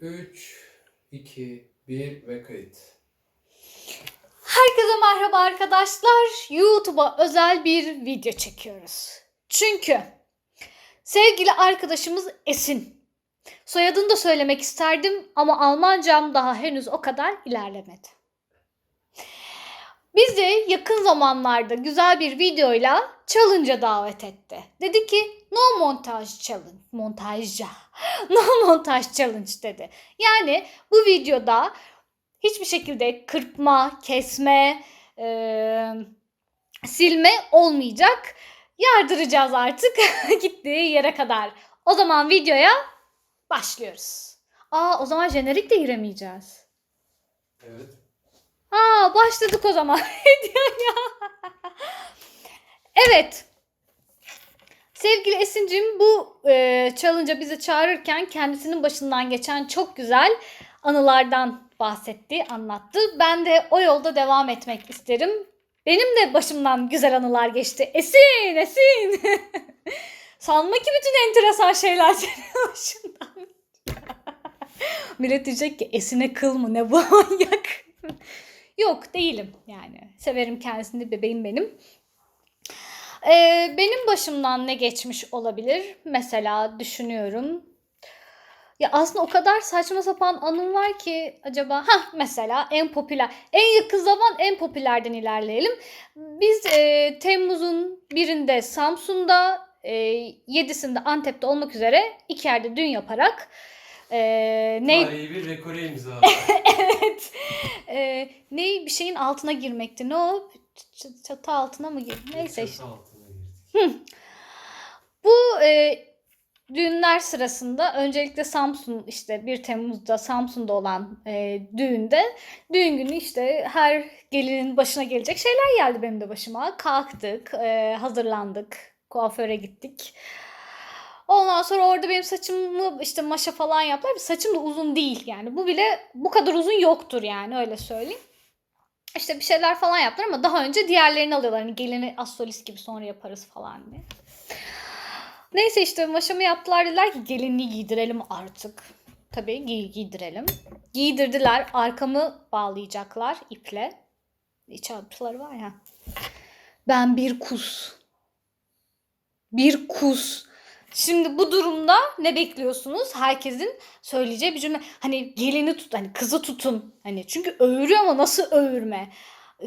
3, 2, 1 ve kayıt. Herkese merhaba arkadaşlar. YouTube'a özel bir video çekiyoruz. Çünkü sevgili arkadaşımız Esin. Soyadını da söylemek isterdim ama Almancam daha henüz o kadar ilerlemedi. Bizi yakın zamanlarda güzel bir videoyla challenge'a davet etti. Dedi ki no montage challenge, montajca, no montage challenge dedi. Yani bu videoda hiçbir şekilde kırpma, kesme, e, silme olmayacak. Yardıracağız artık gittiği yere kadar. O zaman videoya başlıyoruz. Aa o zaman jenerik de giremeyeceğiz. Evet. Başladık o zaman. Evet. Sevgili Esin'cim bu e, challenge'a bizi çağırırken kendisinin başından geçen çok güzel anılardan bahsetti, anlattı. Ben de o yolda devam etmek isterim. Benim de başımdan güzel anılar geçti. Esin, Esin. Sanma ki bütün enteresan şeyler senin başından. Millet diyecek ki Esin'e kıl mı ne bu manyak. Yok değilim yani. Severim kendisini bebeğim benim. Ee, benim başımdan ne geçmiş olabilir? Mesela düşünüyorum. Ya aslında o kadar saçma sapan anım var ki acaba ha mesela en popüler en yakın zaman en popülerden ilerleyelim. Biz e, Temmuz'un birinde Samsun'da e, yedisinde Antep'te olmak üzere iki yerde düğün yaparak e, ne Tarihi bir rekora imza. evet e, ne bir şeyin altına girmekti ne o Ç- çatı altına mı gir neyse işte. Çatı altına girdik. Bu e, düğünler sırasında öncelikle Samsun işte 1 Temmuz'da Samsun'da olan e, düğünde düğün günü işte her gelinin başına gelecek şeyler geldi benim de başıma. Kalktık, e, hazırlandık, kuaföre gittik. Ondan sonra orada benim saçımı işte maşa falan yaptılar. Saçım da uzun değil yani. Bu bile bu kadar uzun yoktur yani öyle söyleyeyim. İşte bir şeyler falan yaptılar ama daha önce diğerlerini alıyorlar. Hani gelini az solist gibi sonra yaparız falan diye. Neyse işte maşamı yaptılar dediler ki gelinliği giydirelim artık. Tabii giy giydirelim. Giydirdiler. Arkamı bağlayacaklar iple. İç altları var ya. Ben bir kus. Bir kus. Şimdi bu durumda ne bekliyorsunuz? Herkesin söyleyeceği bir cümle. Hani gelini tut, hani kızı tutun. Hani çünkü öğürüyor ama nasıl öğürme?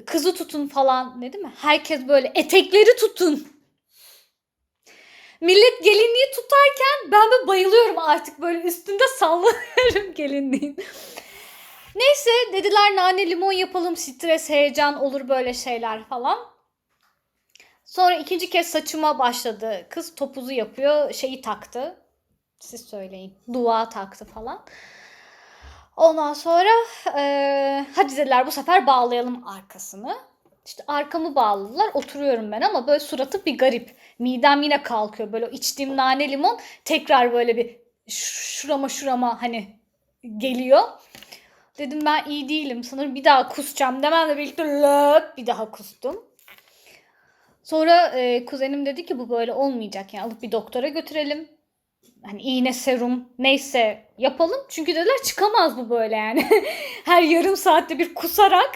Kızı tutun falan ne değil mi? Herkes böyle etekleri tutun. Millet gelinliği tutarken ben de bayılıyorum artık böyle üstünde sallanıyorum gelinliğin. Neyse dediler nane limon yapalım stres heyecan olur böyle şeyler falan. Sonra ikinci kez saçıma başladı. Kız topuzu yapıyor şeyi taktı. Siz söyleyin. Dua taktı falan. Ondan sonra eee hadi dediler bu sefer bağlayalım arkasını. İşte arkamı bağladılar. Oturuyorum ben ama böyle suratı bir garip. Midem yine kalkıyor. Böyle içtiğim nane limon tekrar böyle bir şurama şurama hani geliyor. Dedim ben iyi değilim. Sanırım bir daha kusacağım. Dememle birlikte löp bir daha kustum. Sonra e, kuzenim dedi ki bu böyle olmayacak. Yani alıp bir doktora götürelim. Hani iğne serum neyse yapalım. Çünkü dediler çıkamaz bu böyle yani. Her yarım saatte bir kusarak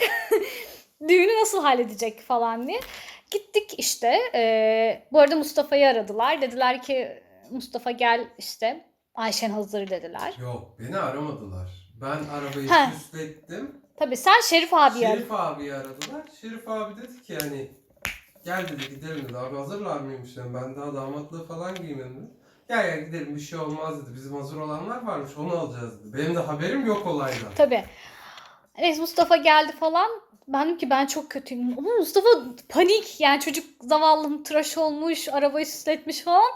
düğünü nasıl halledecek falan diye. Gittik işte. Ee, bu arada Mustafa'yı aradılar. Dediler ki Mustafa gel işte. Ayşen hazır dediler. Yok beni aramadılar. Ben arabayı süslettim. Tabii sen Şerif abi. Şerif abiyi aradılar. Şerif abi dedi ki yani gel dedi gidelim dedi. Abi hazırlar mıymış dedim. Ben daha damatlığı falan giymedim dedi. Gel gel gidelim bir şey olmaz dedi. Bizim hazır olanlar varmış onu alacağız dedi. Benim de haberim yok olaydan. Tabii. Neyse Mustafa geldi falan. Ben dedim ki ben çok kötüyüm. Ama Mustafa panik. Yani çocuk zavallım tıraş olmuş, arabayı süsletmiş falan.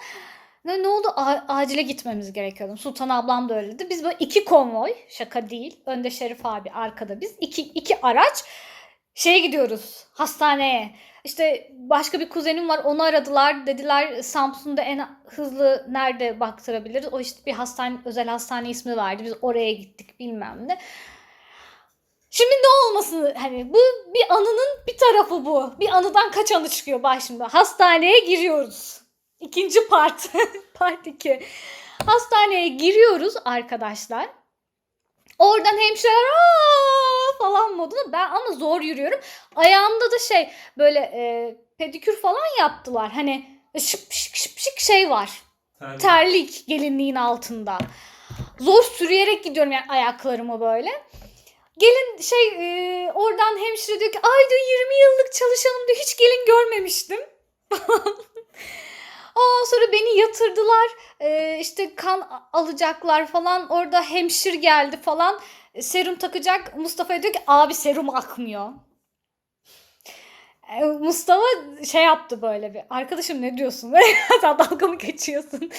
Ne, ne oldu? A- acile gitmemiz gerekiyordu. Sultan ablam da öyle dedi. Biz böyle iki konvoy, şaka değil. Önde Şerif abi, arkada biz. iki, iki araç şeye gidiyoruz, hastaneye. İşte başka bir kuzenim var, onu aradılar. Dediler Samsun'da en hızlı nerede baktırabiliriz? O işte bir hastane, özel hastane ismi verdi. Biz oraya gittik bilmem ne. Şimdi ne olmasın hani bu bir anının bir tarafı bu. Bir anıdan kaç anı çıkıyor başımda. Hastaneye giriyoruz. İkinci part. part 2. Hastaneye giriyoruz arkadaşlar. Oradan hemşireler "Aa!" Falan modunda ben ama zor yürüyorum. Ayağımda da şey böyle e, pedikür falan yaptılar. Hani şıp şık şıp şık şey var. Terlik. Terlik gelinliğin altında. Zor sürüyerek gidiyorum yani ayaklarımı böyle. Gelin şey e, oradan hemşire diyor ki ay diyor 20 yıllık çalışanım diyor hiç gelin görmemiştim. Ondan sonra beni yatırdılar. E, işte kan alacaklar falan. Orada hemşir geldi falan. Serum takacak. Mustafa'ya diyor ki abi serum akmıyor. E, Mustafa şey yaptı böyle bir. Arkadaşım ne diyorsun? Sen dalga mı geçiyorsun?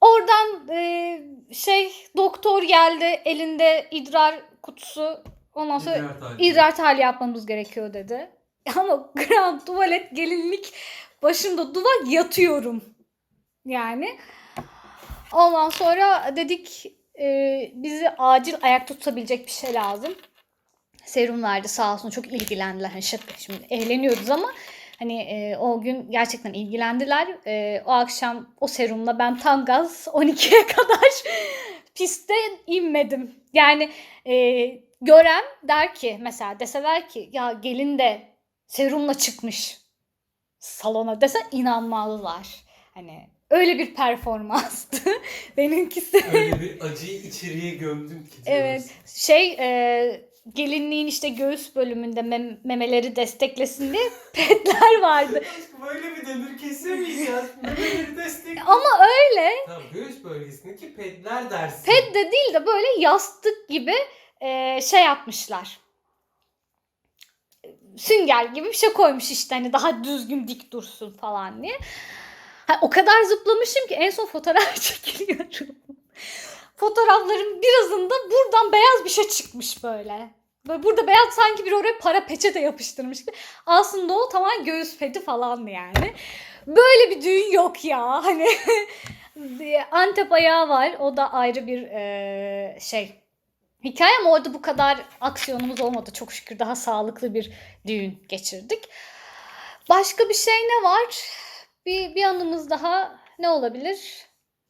Oradan e, şey doktor geldi elinde idrar kutusu. Ondan sonra İdrar tahlili yapmamız gerekiyor dedi. Ama grand tuvalet gelinlik başında duvar yatıyorum. Yani. Ondan sonra dedik e, bizi acil ayakta tutabilecek bir şey lazım. Serum verdi sağ olsun çok ilgilendiler. Hani şaka şimdi eğleniyoruz ama hani e, o gün gerçekten ilgilendiler. E, o akşam o serumla ben tam gaz 12'ye kadar piste inmedim. Yani e, gören der ki mesela deseler ki ya gelin de serumla çıkmış salona dese inanmazlar. Hani öyle bir performanstı. Benimkisi Öyle bir acıyı içeriye gömdüm ki. Evet. şey e, gelinliğin işte göğüs bölümünde mem- memeleri desteklesin diye petler vardı. Böyle bir dönür kesemeyiz ya. Memeleri destek. Ama öyle Tamam göğüs bölgesindeki pedler dersin. pet de değil de böyle yastık gibi e, şey yapmışlar. Sünger gibi bir şey koymuş işte hani daha düzgün dik dursun falan diye. Ha, o kadar zıplamışım ki en son fotoğraf çekiliyorum. Fotoğrafların birazında buradan beyaz bir şey çıkmış böyle. Böyle burada beyaz sanki bir oraya para peçete yapıştırmış gibi. Aslında o tamamen göğüs pedi falandı yani. Böyle bir düğün yok ya. Hani Antep ayağı var. O da ayrı bir eee, şey. Hikaye ama orada bu kadar aksiyonumuz olmadı. Çok şükür daha sağlıklı bir düğün geçirdik. Başka bir şey ne var? Bir, bir anımız daha ne olabilir?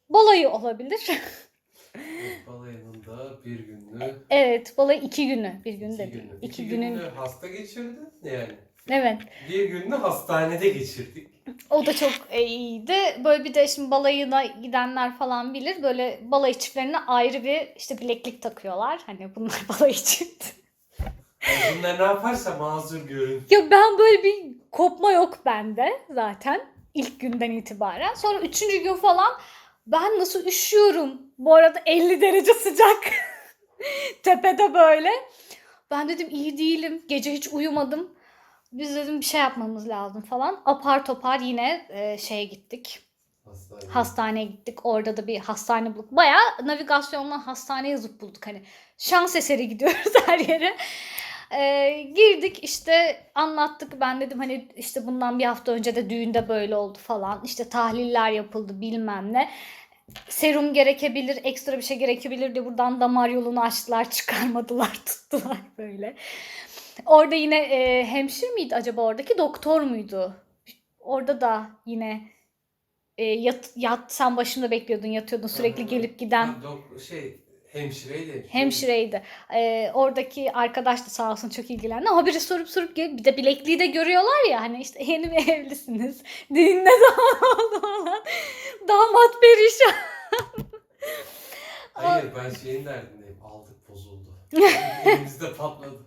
Balayı olabilir. Balayında bir günlü. evet, balayı iki günü. Bir gün iki de değil. günlü. İki, İki günün. hasta geçirdin yani. Evet. Bir günlü hastanede geçirdik. O da çok e, iyiydi. Böyle bir de şimdi balayına gidenler falan bilir. Böyle balayı çiftlerine ayrı bir işte bileklik takıyorlar. Hani bunlar balayı çift. Yani bunlar ne yaparsa mazur görün. Ya ben böyle bir kopma yok bende zaten ilk günden itibaren. Sonra üçüncü gün falan ben nasıl üşüyorum. Bu arada 50 derece sıcak. Tepede böyle. Ben dedim iyi değilim. Gece hiç uyumadım. Biz dedim bir şey yapmamız lazım falan. Apar topar yine e, şeye gittik. Hastane. Hastaneye gittik. Orada da bir hastane bulduk. Bayağı navigasyondan hastane yazıp bulduk. Hani şans eseri gidiyoruz her yere. Ee, girdik işte anlattık. Ben dedim hani işte bundan bir hafta önce de düğünde böyle oldu falan. İşte tahliller yapıldı bilmem ne. Serum gerekebilir, ekstra bir şey gerekebilir diye buradan damar yolunu açtılar, çıkarmadılar, tuttular böyle. Orada yine e, hemşir miydi acaba oradaki doktor muydu? Orada da yine e, yat, yat sen başında bekliyordun yatıyordun sürekli gelip giden dok- şey hemşireydi. hemşireydi. E, oradaki arkadaş da sağ olsun çok ilgilendi. Haberi sorup sorup gel- bir de bilekliği de görüyorlar ya hani işte yeni mi evlisiniz? Düğün ne zaman oldu falan. Damat perişan. Hayır ben şeyin derdindeyim. Aldık bozuldu. Elimizde patladı.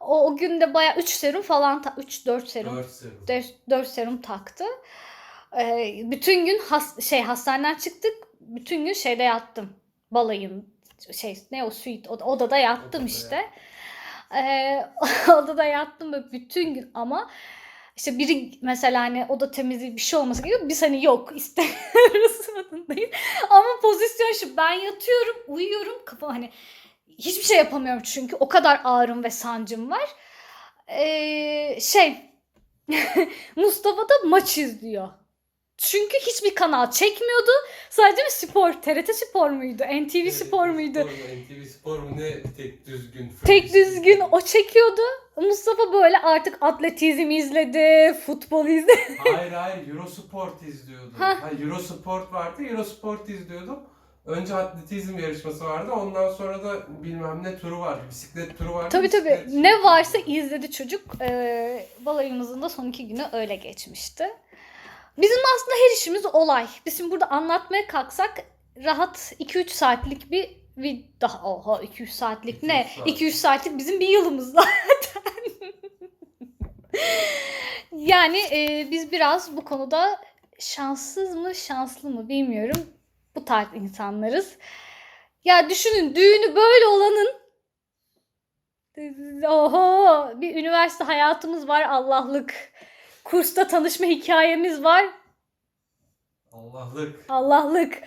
O, o gün de bayağı 3 serum falan 3-4 serum Dört serum. 4 serum taktı. Ee, bütün gün has, şey hastaneden çıktık. Bütün gün şeyde yattım. Balayın şey ne o suite odada yattım işte. Ee, odada yattım böyle bütün gün ama işte biri mesela hani oda temizliği bir şey olması gerekiyor. Biz hani yok istemiyoruz modundayız. Ama pozisyon şu ben yatıyorum uyuyorum kafam hani hiçbir şey yapamıyorum çünkü o kadar ağrım ve sancım var. Ee, şey Mustafa da maç izliyor. Çünkü hiçbir kanal çekmiyordu. Sadece bir spor. TRT Spor muydu? NTV Spor muydu? Spor mu, NTV Spor mu ne tek düzgün. Tek düzgün o çekiyordu. Mustafa böyle artık atletizm izledi, futbol izledi. Hayır hayır Eurosport izliyordum. Ha. Hayır, Eurosport vardı Eurosport izliyordum. Önce atletizm yarışması vardı. Ondan sonra da bilmem ne turu vardı. Bisiklet turu vardı. Tabii tabii. Ne varsa izledi çocuk. Ee, balayımızın da son iki günü öyle geçmişti. Bizim aslında her işimiz olay. Biz şimdi burada anlatmaya kalksak rahat 2-3 saatlik bir bir daha oha 2-3 saatlik ne? 2-3 saat. 2-3 saatlik bizim bir yılımız zaten. yani e, biz biraz bu konuda şanssız mı şanslı mı bilmiyorum. Bu tarz insanlarız. Ya düşünün düğünü böyle olanın Oho bir üniversite hayatımız var Allah'lık. Kursta tanışma hikayemiz var Allah'lık. Allah'lık.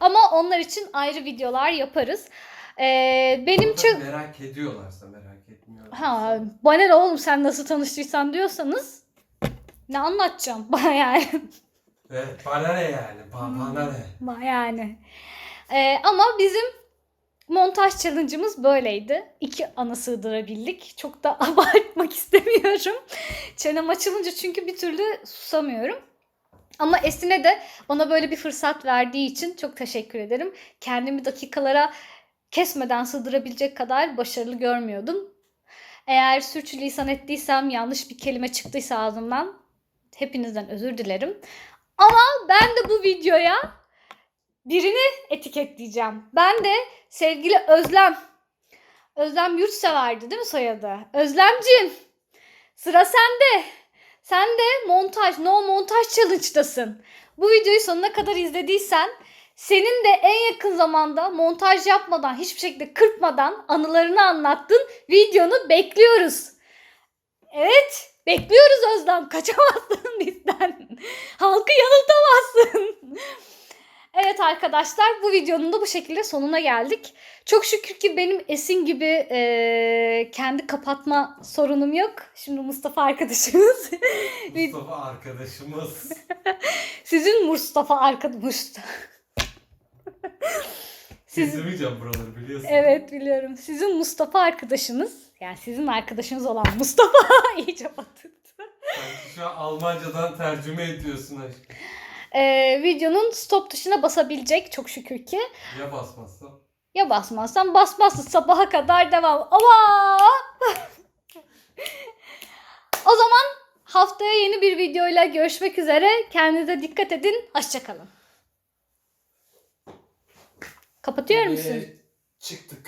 Ama onlar için ayrı videolar yaparız. Ee, benim Fakat için merak ediyorlarsa merak etmiyorlar. ha bana ne oğlum sen nasıl tanıştıysan diyorsanız ne anlatacağım bana yani. Evet bana ne yani? Ba- bana ne? Ba- yani. Ee, ama bizim montaj challenge'ımız böyleydi. İki ana sığdırabildik. Çok da abartmak istemiyorum. Çenem açılınca çünkü bir türlü susamıyorum. Ama Esin'e de bana böyle bir fırsat verdiği için çok teşekkür ederim. Kendimi dakikalara kesmeden sığdırabilecek kadar başarılı görmüyordum. Eğer sürçülisan ettiysem, yanlış bir kelime çıktıysa ağzımdan hepinizden özür dilerim. Ama ben de bu videoya birini etiketleyeceğim. Ben de sevgili Özlem. Özlem Yurtsever'di değil mi soyadı? Özlemcim sıra sende. Sen de montaj, no montaj challenge'dasın. Bu videoyu sonuna kadar izlediysen senin de en yakın zamanda montaj yapmadan, hiçbir şekilde kırpmadan anılarını anlattın videonu bekliyoruz. Evet, bekliyoruz Özlem. Kaçamazsın bizden. Halkı yanıltamazsın. Evet arkadaşlar bu videonun da bu şekilde sonuna geldik. Çok şükür ki benim Esin gibi eee, kendi kapatma sorunum yok. Şimdi Mustafa arkadaşımız. Mustafa arkadaşımız. Sizin Mustafa arkadaş. Siz, Kesemeyeceğim buraları biliyorsun. evet biliyorum. Sizin Mustafa arkadaşınız. Yani sizin arkadaşınız olan Mustafa iyice batırdı. Sanki şu an Almancadan tercüme ediyorsun aşkım. Eee, videonun stop tuşuna basabilecek çok şükür ki. Ya basmazsam? Ya basmazsan basmazsın sabaha kadar devam. Ama o zaman haftaya yeni bir videoyla görüşmek üzere. Kendinize dikkat edin. Hoşçakalın. Kapatıyor musun? Ee, çıktık.